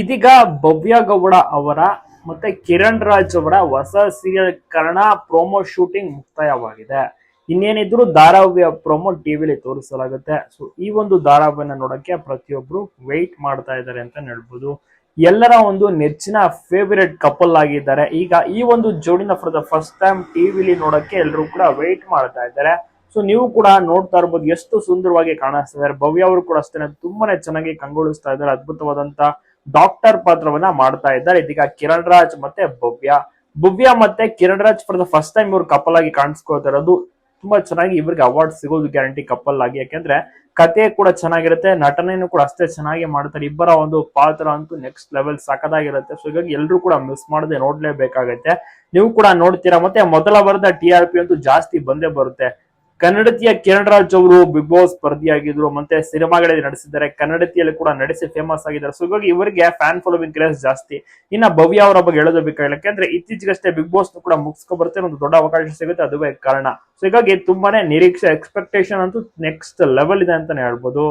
ಇದೀಗ ಭವ್ಯ ಗೌಡ ಅವರ ಮತ್ತೆ ಕಿರಣ್ ರಾಜ್ ಅವರ ಹೊಸ ಸೀರಿಯಲ್ ಕರ್ಣ ಪ್ರೋಮೋ ಶೂಟಿಂಗ್ ಮುಕ್ತಾಯವಾಗಿದೆ. ಇನ್ನೇನಿದ್ರು ಧಾರಾವಾಹಿಯ ಪ್ರೋಮೋ ಟಿವಿಲಿ ತೋರಿಸಲಾಗುತ್ತೆ. ಸೊ ಈ ಒಂದು ಧಾರಾವಾಹಿನ ನೋಡಕ್ಕೆ ಪ್ರತಿಯೊಬ್ರು ವೆಯ್ಟ್ ಮಾಡ್ತಾ ಇದ್ದಾರೆ ಅಂತ ಹೇಳ್ಬೋದು. ಎಲ್ಲರ ಒಂದು ನೆಚ್ಚಿನ ಫೇವರೇಟ್ ಕಪಲ್ ಆಗಿದ್ದಾರೆ. ಈಗ ಈ ಒಂದು ಜೋಡಿನ ಫಾರ್ ದ ಫಸ್ಟ್ ಟೈಮ್ ಟಿವಿಲಿ ನೋಡಕ್ಕೆ ಎಲ್ಲರೂ ಕೂಡ ವೆಯ್ಟ್ ಮಾಡ್ತಾ ಇದ್ದಾರೆ. ಸೊ ನೀವು ಕೂಡ ನೋಡ್ತಾ ಇರ್ಬೋದು. ಎಷ್ಟು ಸುಂದರವಾಗಿ ಕಾಣಿಸ್ತಾ ಇದ್ದಾರೆ. ಭವ್ಯ ಅವರು ಕೂಡ ಅಷ್ಟೇ ತುಂಬಾನೇ ಚೆನ್ನಾಗಿ ಕಂಗೊಳಿಸ್ತಾ ಇದ್ದಾರೆ. ಅದ್ಭುತವಾದಂತ ಡಾಕ್ಟರ್ ಪಾತ್ರವನ್ನ ಮಾಡ್ತಾ ಇದ್ದಾರೆ. ಇದೀಗ ಕಿರಣ್ ರಾಜ್ ಮತ್ತೆ ಭವ್ಯ. ಭವ್ಯ ಮತ್ತೆ Kiran Raj for the first time ಇವ್ರು ಕಪಲ್ ಆಗಿ ಕಾಣಿಸ್ಕೊಳ್ತಾ ತುಂಬಾ ಚೆನ್ನಾಗಿ ಇವ್ರಿಗೆ ಅವಾರ್ಡ್ ಸಿಗೋದು ಗ್ಯಾರಂಟಿ ಕಪಲ್ ಆಗಿ. ಯಾಕೆಂದ್ರೆ ಕತೆ ಕೂಡ ಚೆನ್ನಾಗಿರುತ್ತೆ ನಟನೆಯನ್ನು ಕೂಡ ಅಷ್ಟೇ ಚೆನ್ನಾಗಿ ಮಾಡ್ತಾರೆ. ಇಬ್ಬರ ಒಂದು ಪಾತ್ರ ಅಂತೂ ನೆಕ್ಸ್ಟ್ ಲೆವೆಲ್ ಸಖತ್ತಾಗಿರುತ್ತೆ. ಸೊ ಹೀಗಾಗಿ ಎಲ್ಲರೂ ಕೂಡ ಮಿಸ್ ಮಾಡದೆ ನೋಡ್ಲೇಬೇಕಾಗತ್ತೆ. ನೀವು ಕೂಡ ನೋಡ್ತೀರಾ? ಮತ್ತೆ ಮೊದಲ ವಾರದ ಟಿ ಆರ್ ಪಿ ಅಂತೂ ಜಾಸ್ತಿ ಬಂದೇ ಬರುತ್ತೆ. ಕನ್ನಡತಿಯ ಕಿರಣ್ ರಾಜ್ ಅವರು ಬಿಗ್ ಬಾಸ್ ಸ್ಪರ್ಧಿಯಾಗಿದ್ರು, ಮತ್ತೆ ಸಿನಿಮಾಗಳಲ್ಲಿ ನಡೆಸಿದ್ದಾರೆ ಕನ್ನಡತಿಯಲ್ಲಿ ಕೂಡ ನಡೆಸಿ ಫೇಮಸ್ ಆಗಿದ್ದಾರೆ. ಸೊ ಹೀಗಾಗಿ ಇವರಿಗೆ ಫ್ಯಾನ್ ಫಾಲೋವಿಂಗ್ ಕ್ರೇಸ್ ಜಾಸ್ತಿ. ಇನ್ನ ಭವ್ಯ ಅವರ ಬಗ್ಗೆ ಹೇಳೋದು ಬೇಕಾಗಿಲ್ಲ. ಅಂದ್ರೆ ಇತ್ತೀಚೆಗಷ್ಟೇ ಬಿಗ್ ಬಾಸ್ ಕೂಡ ಮುಗಿಸ್ಕೊ ಬರುತ್ತೆ ಒಂದು ದೊಡ್ಡ ಅವಕಾಶ ಸಿಗುತ್ತೆ. ಅದುವೇ ಕಾರಣ. ಸೊ ಹೀಗಾಗಿ ತುಂಬಾನೇ ನಿರೀಕ್ಷೆ ಎಕ್ಸ್ಪೆಕ್ಟೇಷನ್ ಅಂತೂ ನೆಕ್ಸ್ಟ್ ಲೆವೆಲ್ ಇದೆ ಅಂತಾನೆ ಹೇಳ್ಬೋದು.